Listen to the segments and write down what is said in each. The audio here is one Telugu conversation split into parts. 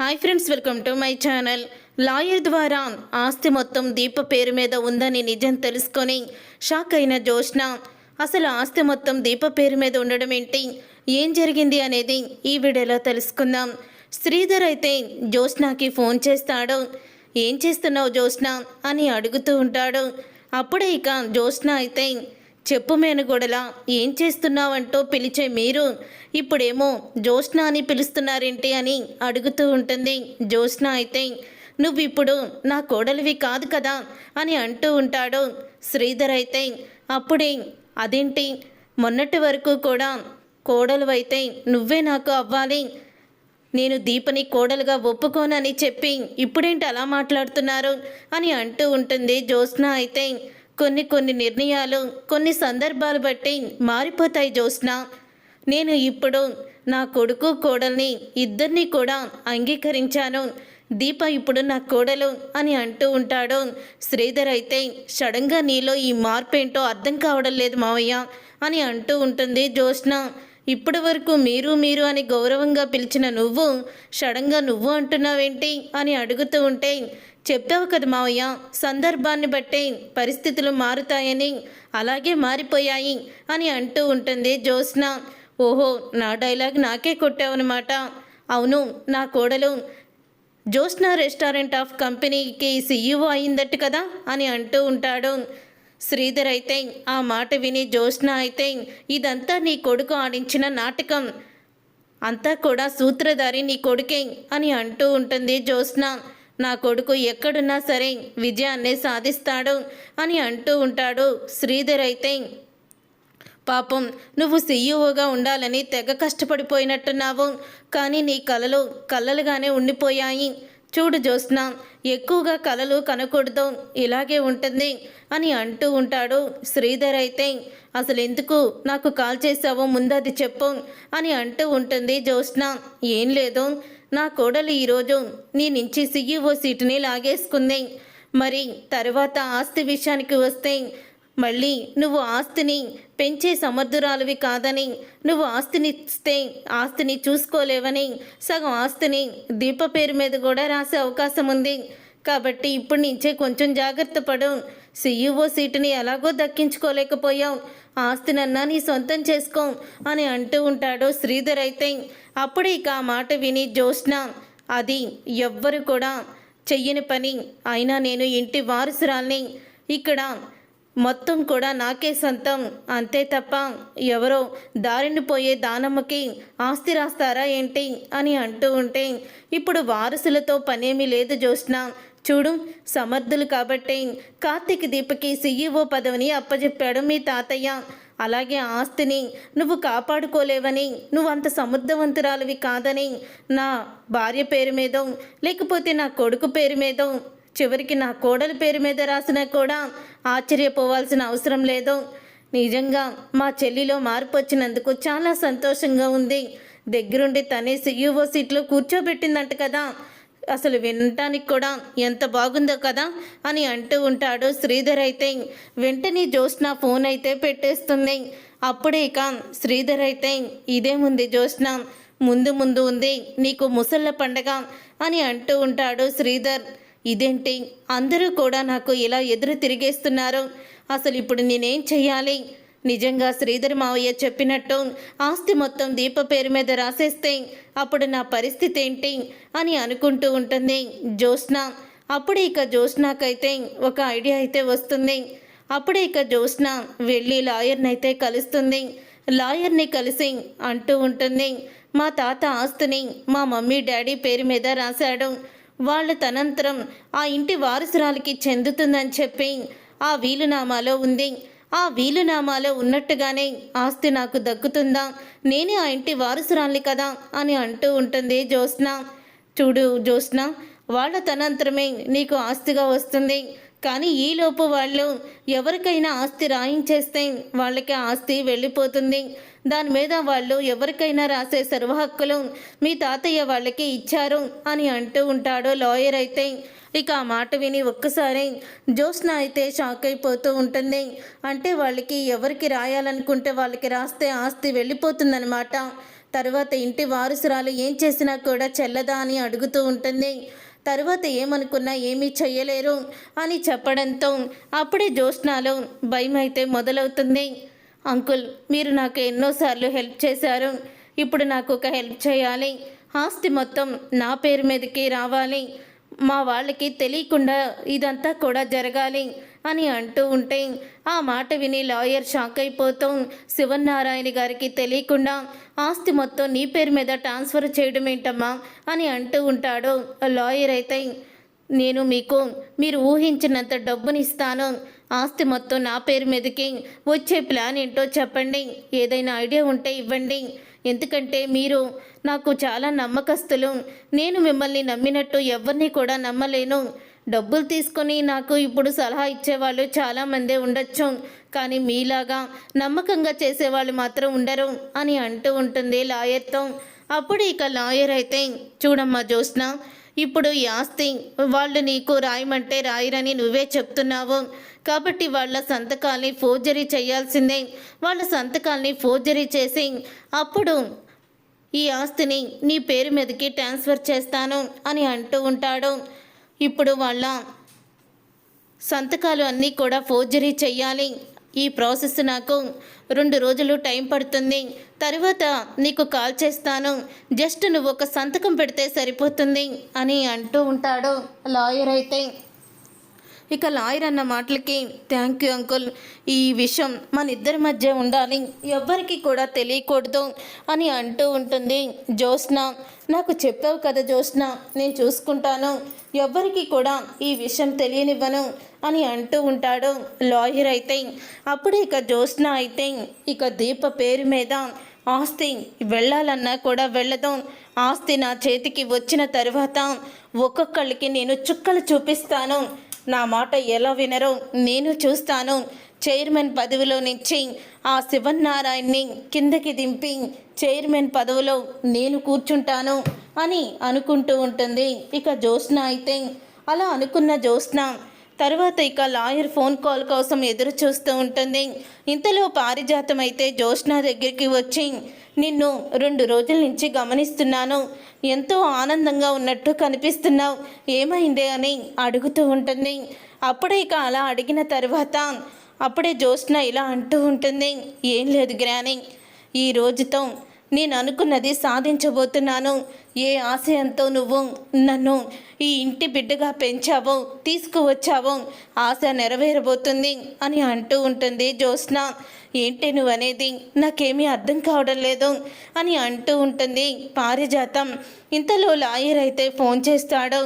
Hi friends welcome to my channel lawyer ద్వారా ఆస్తి మొత్తం దీప పేరు మీద ఉందని నిజం తెలుసుకొని షాక్ అయిన జోష్న అసలు ఆస్తి మొత్తం దీప పేరు మీద ఉండడం ఏంటి? ఏం జరిగింది అనేది ఈ వీడియోలో తెలుసుకుందాం. శ్రీధర్ అయితే జోష్నాకి ఫోన్ చేస్తాడు. ఏం చేస్తున్నావు జోష్న అని అడుగుతూ ఉంటాడు. అప్పుడే ఇక జోష్న అయితే చెప్పు మేనగోడలా ఏం చేస్తున్నావంటూ పిలిచే మీరు? ఇప్పుడేమో జ్యోత్స్న అని పిలుస్తున్నారేంటి అని అడుగుతూ ఉంటుంది జ్యోత్స్న అయితే. నువ్విప్పుడు నా కోడలివి కాదు కదా అని అంటూ ఉంటాడు శ్రీధర్ అయితే. అప్పుడే అదేంటి? మొన్నటి వరకు కూడా కోడలు అయితే నువ్వే నాకు అవ్వాలి. నేను దీపని కోడలుగా ఒప్పుకోనని చెప్పి ఇప్పుడేంటి అలా మాట్లాడుతున్నారు? అని అంటూ ఉంటుంది జ్యోత్స్న అయితే. కొన్ని కొన్ని నిర్ణయాలు కొన్ని సందర్భాలు బట్టి మారిపోతాయి జ్యోత్స్న. నేను ఇప్పుడు నా కొడుకు కోడల్ని ఇద్దరిని కూడా అంగీకరించాను. దీప ఇప్పుడు నా కోడలు అని అంటూ ఉంటాడు. శ్రీధర్ అయితే సడన్గా నీలో ఈ మార్పు ఏంటో అర్థం కావడం లేదు మావయ్య అని అంటూ ఉంటుంది జ్యోత్స్న. ఇప్పటి వరకు మీరు మీరు అని గౌరవంగా పిలిచిన నువ్వు సడన్గా నువ్వు అంటున్నావేంటి అని అడుగుతూ ఉంటే చెప్పావు కదా మావయ్య సందర్భాన్ని బట్టే పరిస్థితులు మారుతాయని అలాగే మారిపోయాయి అని అంటూ ఉంటుంది జ్యోత్స్న. ఓహో నా డైలాగ్ నాకే కొట్టావన్నమాట. అవును నా కోడలు జ్యోత్స్న రెస్టారెంట్ ఆఫ్ కంపెనీకి సీఈఓ అయిందట్టు కదా అని అంటూ ఉంటాడు. శ్రీధర్ అయితే ఆ మాట విని జ్యోత్స్న అయితే ఇదంతా నీ కొడుకు ఆడించిన నాటకం. అంతా కూడా సూత్రధారి నీ కొడుకే అని అంటూ ఉంటుంది జ్యోత్స్న. నా కొడుకు ఎక్కడున్నా సరే విజయాన్ని సాధిస్తాడు అని అంటూ ఉంటాడు. శ్రీధర్ అయితే పాపం నువ్వు సీఈఓగా ఉండాలని తెగ కష్టపడిపోయినట్టున్నావు. కానీ నీ కలలు కలలుగానే ఉండిపోయాయి. చూడు జ్యోత్స్న ఎక్కువగా కలలు కనకూడదు ఇలాగే ఉంటుంది అని అంటూ ఉంటాడు. శ్రీధర్ అయితే అసలు ఎందుకు నాకు కాల్ చేసావో ముందది చెప్పు అని అంటూ ఉంటుంది జ్యోత్స్న. ఏం లేదు నా కోడలు ఈరోజు నీ నుంచి సీఈఓ సీటుని లాగేసుకుంది. మరి తర్వాత ఆస్తి విషయానికి వస్తే మళ్ళీ నువ్వు ఆస్తిని పెంచే సమర్థురాలువి కాదని నువ్వు ఆస్తిని ఇస్తే ఆస్తిని చూసుకోలేవని సగం ఆస్తిని దీప పేరు మీద కూడా రాసే అవకాశం ఉంది. కాబట్టి ఇప్పుడు నుంచే కొంచెం జాగ్రత్త పడు. సీఈఓ సీటుని ఎలాగో దక్కించుకోలేకపోయావు. ఆస్తినన్నా నీ సొంతం చేసుకో అని అంటూ ఉంటాడు శ్రీధర్ అయితే. అప్పుడు ఇక ఆ మాట విని జ్యోత్స్న అది ఎవ్వరు కూడా చెయ్యని పని. అయినా నేను ఇంటి వారసురాల్ని. ఇక్కడ మొత్తం కూడా నాకే సొంతం. అంతే తప్ప ఎవరో దారిని పోయే దానమ్మకి ఆస్తి రాస్తారా ఏంటి అని అంటూ ఉంటే ఇప్పుడు వారసులతో పనేమీ లేదు జోష్న చూడు సమర్థులు కాబట్టి కార్తీక్ దీపకి సీఈఓ పదవిని అప్పజెప్పాడు మీ తాతయ్య. అలాగే ఆస్తిని నువ్వు కాపాడుకోలేవని నువ్వు అంత కాదని నా భార్య పేరు మీదో లేకపోతే నా కొడుకు పేరు మీదో చివరికి నా కోడలి పేరు మీద రాసినా కూడా ఆశ్చర్యపోవాల్సిన అవసరం లేదు. నిజంగా మా చెల్లిలో మార్పు వచ్చినందుకు చాలా సంతోషంగా ఉంది. దగ్గరుండి తనే సీఈఓ సీట్లో కూర్చోబెట్టిందంట కదా. అసలు వినటానికి కూడా ఎంత బాగుందో కదా అని అంటూ ఉంటాడు శ్రీధర్ అయితే. వెంటనే జ్యోత్స్న ఫోన్ అయితే పెట్టేస్తుంది. అప్పుడే ఇక శ్రీధర్ అయితే ఇదేముంది జ్యోత్స్న ముందు ముందు ఉంది. నీకు ముసళ్ళ పండగ అని అంటూ ఉంటాడు శ్రీధర్. ఇదేంటి? అందరూ కూడా నాకు ఇలా ఎదురు తిరిగేస్తున్నారు. అసలు ఇప్పుడు నేనేం చెయ్యాలి? నిజంగా శ్రీధర్ మావయ్య చెప్పినట్టు ఆస్తి మొత్తం దీప పేరు మీద రాసేస్తే అప్పుడు నా పరిస్థితి ఏంటి అని అనుకుంటూ ఉంటుంది జ్యోత్స్న. అప్పుడు ఇక జ్యోత్స్నాకైతే ఒక ఐడియా అయితే వస్తుంది. అప్పుడే ఇక జ్యోత్స్న వెళ్ళి లాయర్ని అయితే కలుస్తుంది. లాయర్ని కలిసి అంటూ ఉంటుంది మా తాత ఆస్తిని మా మమ్మీ డాడీ పేరు మీద రాశాడు. వాళ్ళ తనంతరం ఆ ఇంటి వారసురాలికి చెందుతుందని చెప్పి ఆ వీలునామాలో ఉంది. ఆ వీలునామాలో ఉన్నట్టుగానే ఆస్తి నాకు దక్కుతుందా? నేనే ఆ ఇంటి వారసురాలి కదా అని అంటూ ఉంటుంది జ్యోత్స్న. చూడు జ్యోత్స్న వాళ్ళ తనంతరమే నీకు ఆస్తిగా వస్తుంది. కానీ ఈలోపు వాళ్ళు ఎవరికైనా ఆస్తి రాయించేస్తే వాళ్ళకి ఆస్తి వెళ్ళిపోతుంది. దాని మీద వాళ్ళు ఎవరికైనా రాసే సర్వ హక్కులు మీ తాతయ్య వాళ్ళకి ఇచ్చారు అని అంటూ ఉంటాడు లాయర్ అయితే. ఇక ఆ మాట విని ఒక్కసారి జ్యోత్స్న అయితే షాక్ అయిపోతూ ఉంటుంది. అంటే వాళ్ళకి ఎవరికి రాయాలనుకుంటే వాళ్ళకి రాస్తే ఆస్తి వెళ్ళిపోతుందనమాట తర్వాత ఇంటి వారసురాలు ఏం చేసినా కూడా చెల్లదా అని అడుగుతూ ఉంటుంది. తర్వాత ఏమనుకున్నా ఏమీ చెయ్యలేరు అని చెప్పడంతో అప్పుడే జ్యోత్స్నాలో భయం అయితే మొదలవుతుంది. అంకుల్ మీరు నాకు ఎన్నోసార్లు హెల్ప్ చేశారు. ఇప్పుడు నాకు ఒక హెల్ప్ చేయాలి. ఆస్తి మొత్తం నా పేరు మీదకి రావాలి. మా వాళ్ళకి తెలియకుండా ఇదంతా కూడా జరగాలి. అని అంటూ ఉంటే ఆ మాట విని లాయర్ షాక్ అయిపోతాం. శివనారాయణ గారికి తెలియకుండా ఆస్తి మొత్తం నీ పేరు మీద ట్రాన్స్ఫర్ చేయడం ఏంటమ్మా అని అంటూ ఉంటాడు. లాయర్ అయితే నేను మీకు మీరు ఊహించినంత డబ్బునిస్తాను ఆస్తి మొత్తం నా పేరు మీదకి వచ్చే ప్లాన్ ఏంటో చెప్పండి. ఏదైనా ఐడియా ఉంటే ఇవ్వండి. ఎందుకంటే మీరు నాకు చాలా నమ్మకస్తులు. నేను మిమ్మల్ని నమ్మినట్టు ఎవరిని కూడా నమ్మలేను. డబ్బులు తీసుకొని నాకు ఇప్పుడు సలహా ఇచ్చేవాళ్ళు చాలామందే ఉండొచ్చు. కానీ మీలాగా నమ్మకంగా చేసేవాళ్ళు మాత్రం ఉండరు అని అంటూ ఉంటుంది లాయర్తో. అప్పుడు ఇక లాయర్ అయితే చూడమ్మా జ్యోత్స్న ఇప్పుడు ఈ ఆస్తి వాళ్ళు నీకు రాయమంటే రాయరని నువ్వే చెప్తున్నావు. కాబట్టి వాళ్ళ సంతకాల్ని ఫోర్జరీ చేయాల్సిందే. వాళ్ళ సంతకాల్ని ఫోర్జరీ చేసి అప్పుడు ఈ ఆస్తిని నీ పేరు మీదకి ట్రాన్స్ఫర్ చేస్తాను అని అంటూ ఉంటాడు. ఇప్పుడు వాళ్ళ సంతకాలు అన్నీ కూడా ఫోర్జరీ చెయ్యాలి. ఈ ప్రాసెస్ నాకు రెండు రోజులు టైం పడుతుంది. తర్వాత నీకు కాల్ చేస్తాను. జస్ట్ నువ్వు ఒక సంతకం పెడితే సరిపోతుంది అని అంటూ ఉంటాడు లాయర్ అయితే. ఇక లాయర్ అన్న మాటలకి థ్యాంక్ యూ అంకుల్. ఈ విషయం మన ఇద్దరి మధ్య ఉండాలి. ఎవ్వరికి కూడా తెలియకూడదు అని అంటూ ఉంటుంది జ్యోత్స్న. నాకు చెప్పావు కదా జ్యోత్స్న నేను చూసుకుంటాను. ఎవ్వరికి కూడా ఈ విషయం తెలియనివ్వను అని అంటూ ఉంటాడు లాయర్ అయితే. అప్పుడు ఇక జ్యోత్స్న అయితే ఇక దీప పేరు మీద ఆస్తి వెళ్ళాలన్నా కూడా వెళ్ళదు. ఆస్తి నా చేతికి వచ్చిన తర్వాత ఒక్కొక్కళ్ళకి నేను చుక్కలు చూపిస్తాను. నా మాట ఎలా వినరో నేను చూస్తాను. చైర్మన్ పదవిలో నుంచి ఆ శివన్నారాయణ్ని కిందకి దింపి చైర్మన్ పదవిలో నేను కూర్చుంటాను అని అనుకుంటూ ఉంటుంది. ఇక జ్యోత్స్న అయితే అలా అనుకున్న జ్యోత్స్న తర్వాత ఇక లాయర్ ఫోన్ కాల్ కోసం ఎదురు చూస్తూ ఉంటుంది. ఇంతలో పారిజాతం అయితే జ్యోత్స్న దగ్గరికి వచ్చి నిన్ను రెండు రోజుల నుంచి గమనిస్తున్నాను. ఎంతో ఆనందంగా ఉన్నట్టు కనిపిస్తున్నావు. ఏమైంది? అని అడుగుతూ ఉంటుంది. అప్పుడే ఇక అలా అడిగిన తర్వాత అప్పుడే జ్యోత్స్న ఇలా అంటూ ఉంటుంది. ఏం లేదు గ్రాని ఈ రోజుతో నేను అనుకున్నది సాధించబోతున్నాను. ఏ ఆశయంతో నువ్వు నన్ను ఈ ఇంటి బిడ్డగా పెంచావో తీసుకువచ్చావో ఆశ నెరవేరబోతుంది అని అంటూ ఉంటుంది జ్యోత్స్న. ఏంటి నువ్వు అనేది నాకేమీ అర్థం కావడం లేదు అని అంటూ ఉంటుంది పారిజాతం. ఇంతలో లాయర్ అయితే ఫోన్ చేస్తాడు.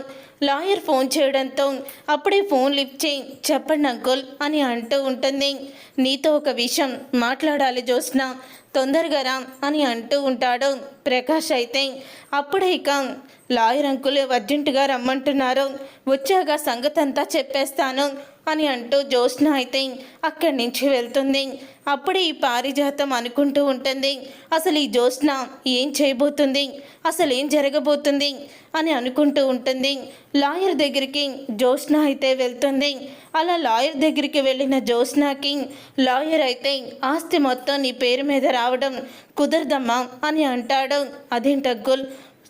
లాయర్ ఫోన్ చేయడంతో అప్పుడే ఫోన్ లిఫ్ట్ చేయి చెప్పండి అంకుల్ అని అంటూ ఉంటుంది. నీతో ఒక విషయం మాట్లాడాలి జ్యోత్స్న. తొందరగా రా అని అంటూ ఉంటాడు ప్రకాష్ అయితే. అప్పుడే ఇక లాయర్ అంకులు అర్జెంటుగా రమ్మంటున్నారు. వచ్చాక సంగతంతా చెప్పేస్తాను. అని అంటూ జ్యోత్స్న అయితే అక్కడి నుంచి వెళ్తుంది. అప్పుడే ఈ పారిజాతం అనుకుంటూ ఉంటుంది. అసలు ఈ జ్యోత్స్న ఏం చేయబోతుంది? అసలు ఏం జరగబోతుంది? అని అనుకుంటూ ఉంటుంది. లాయర్ దగ్గరికి జ్యోత్స్న అయితే వెళ్తుంది. అలా లాయర్ దగ్గరికి వెళ్ళిన జ్యోత్స్నాకి లాయర్ అయితే ఆస్తి మొత్తం నీ పేరు మీద రావడం కుదరదమ్మా అని అంటాడు. అదేంటగ్గుల్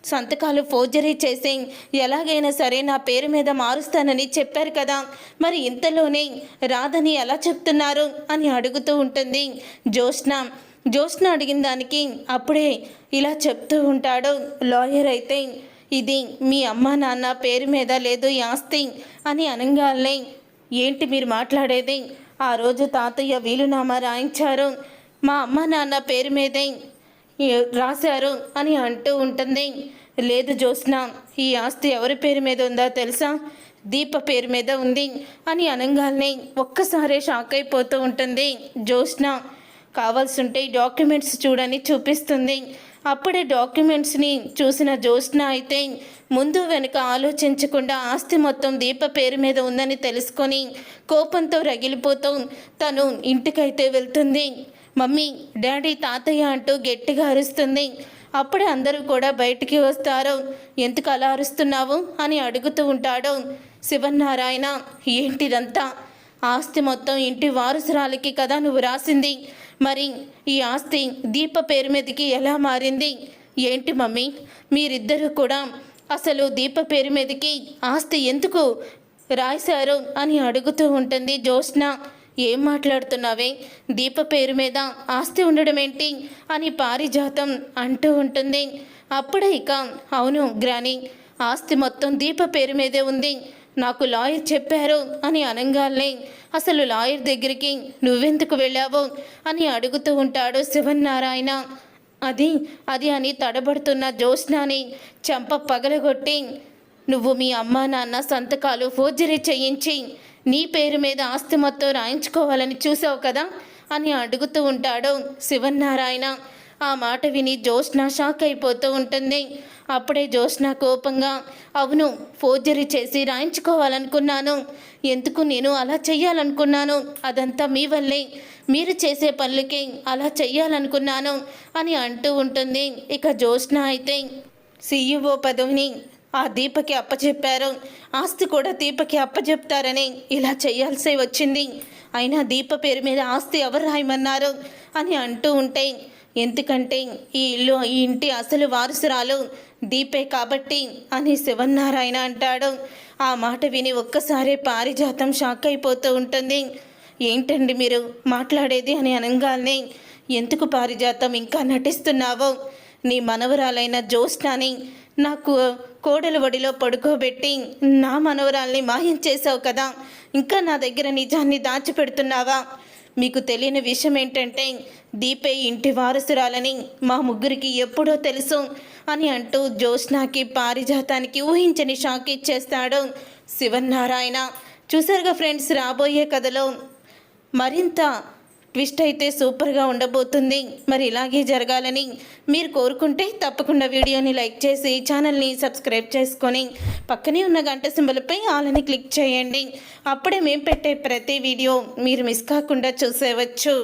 సంతకాలు ఫోర్జరీ చేసి ఎలాగైనా సరే నా పేరు మీద మారుస్తానని చెప్పారు కదా. మరి ఇంతలోనే రాదని ఎలా చెప్తున్నారు అని అడుగుతూ ఉంటుంది జ్యోత్స్న. జ్యోత్స్న అడిగిన దానికి అప్పుడే ఇలా చెప్తూ ఉంటాడు. లాయర్ అయితే ఇది మీ అమ్మ నాన్న పేరు మీద లేదు ఆస్తి అని అనగానే ఏంటి మీరు మాట్లాడేది? ఆ రోజు తాతయ్య వీలునామా రాయించారు. మా అమ్మ నాన్న పేరు మీదే రాశారు అని అంటూ ఉంటుంది. లేదు జ్యోత్స్న ఈ ఆస్తి ఎవరి పేరు మీద ఉందో తెలుసా? దీప పేరు మీద ఉంది అని అనగానే ఒక్కసారే షాక్ అయిపోతూ ఉంటుంది జ్యోత్స్న. కావాల్సింటే డాక్యుమెంట్స్ చూడని చూపిస్తుంది. అప్పుడే డాక్యుమెంట్స్ని చూసిన జ్యోత్స్న అయితే ముందు వెనుక ఆలోచించకుండా ఆస్తి మొత్తం దీప పేరు మీద ఉందని తెలుసుకొని కోపంతో రగిలిపోతూ తను ఇంటికైతే వెళ్తుంది. మమ్మీ డాడీ తాతయ్య అంటూ గట్టిగా అరుస్తుంది. అప్పుడే అందరూ కూడా బయటికి వస్తారు. ఎందుకు అలా అరుస్తున్నావు? అని అడుగుతూ ఉంటాడు శివనారాయణ ఏంటిదంతా? ఆస్తి మొత్తం ఇంటి వారసురాలకి కదా నువ్వు రాసింది. మరి ఈ ఆస్తి దీప పేరు మీదకి ఎలా మారింది? ఏంటి మమ్మీ మీరిద్దరూ కూడా అసలు దీప పేరు మీదకి ఆస్తి ఎందుకు రాశారు? అని అడుగుతూ ఉంటుంది జ్యోత్స్న. ఏం మాట్లాడుతున్నావే? దీప పేరు మీద ఆస్తి ఉండడం ఏంటి అని పారిజాతం అంటూ ఉంటుంది. అప్పుడే ఇక అవును గ్రాని ఆస్తి మొత్తం దీప పేరు మీదే ఉంది. నాకు లాయర్ చెప్పారు అని అనంగాల్నే అసలు లాయర్ దగ్గరికి నువ్వెందుకు వెళ్ళావు? అని అడుగుతూ ఉంటాడు శివన్నారాయణ. అది అది అని తడబడుతున్న జ్యోత్స్నాని చంప పగలగొట్టి నువ్వు మీ అమ్మా నాన్న సంతకాలు ఫోర్జరీ చేయించి నీ పేరు మీద ఆస్తి మొత్తం రాయించుకోవాలని చూసావు కదా అని అడుగుతూ ఉంటాడు శివన్నారాయణ. ఆ మాట విని జ్యోత్స్న షాక్ అయిపోతూ ఉంటుంది. అప్పుడే జ్యోత్స్న కోపంగా అవును ఫోర్జరీ చేసి రాయించుకోవాలనుకున్నాను. ఎందుకు నేను అలా చెయ్యాలనుకున్నాను? అదంతా మీ వల్లే. మీరు చేసే పనులకి అలా చెయ్యాలనుకున్నాను అని అంటూ ఉంటుంది. ఇక జ్యోత్స్న అయితే సీఈఓ పదవిని ఆ దీపకి అప్పచెప్పారు ఆస్తి కూడా దీపకి అప్పచెప్తారని ఇలా చేయాల్సి వచ్చింది. అయినా దీప పేరు మీద ఆస్తి ఎవరు రాయమన్నారు అని అంటూ ఉంటే ఎందుకంటే ఈ ఇల్లు ఈ ఇంటి అసలు వారసురాలు దీపే కాబట్టి అని శివన్నారాయణ అంటాడు. ఆ మాట విని ఒక్కసారి పారిజాతం షాక్ అయిపోతూ ఉంటుంది. ఏంటండి మీరు మాట్లాడేది అని అనగానే ఎందుకు పారిజాతం? ఇంకా నటిస్తున్నావో. నీ మనవరాలైన జ్యోత్స్నాని నాకు కోడల ఒడిలో పడుకోబెట్టి నా మనవరాల్ని మాయం చేసావు కదా. ఇంకా నా దగ్గర నిజాన్ని దాచిపెడుతున్నావా? మీకు తెలియని విషయం ఏంటంటే దీపే ఇంటి వారసురాలని మా ముగ్గురికి ఎప్పుడో తెలుసు అని అంటూ జ్యోత్స్నాకి పారిజాతానికి ఊహించని షాక్ ఇచ్చేస్తాడు శివన్నారాయణ. చూసారుగా ఫ్రెండ్స్ రాబోయే కథలో మరింత ట్విస్ట్ అయితే సూపర్గా ఉండబోతుంది. మరి ఇలాగే జరగాలని మీరు కోరుకుంటే తప్పకుండా వీడియోని లైక్ చేసి ఛానల్ని సబ్స్క్రైబ్ చేసుకొని పక్కనే ఉన్న గంట సింబల్పై ఆలని క్లిక్ చేయండి. అప్పుడే మేము పెట్టే ప్రతి వీడియో మీరు మిస్ కాకుండా చూసేవచ్చు.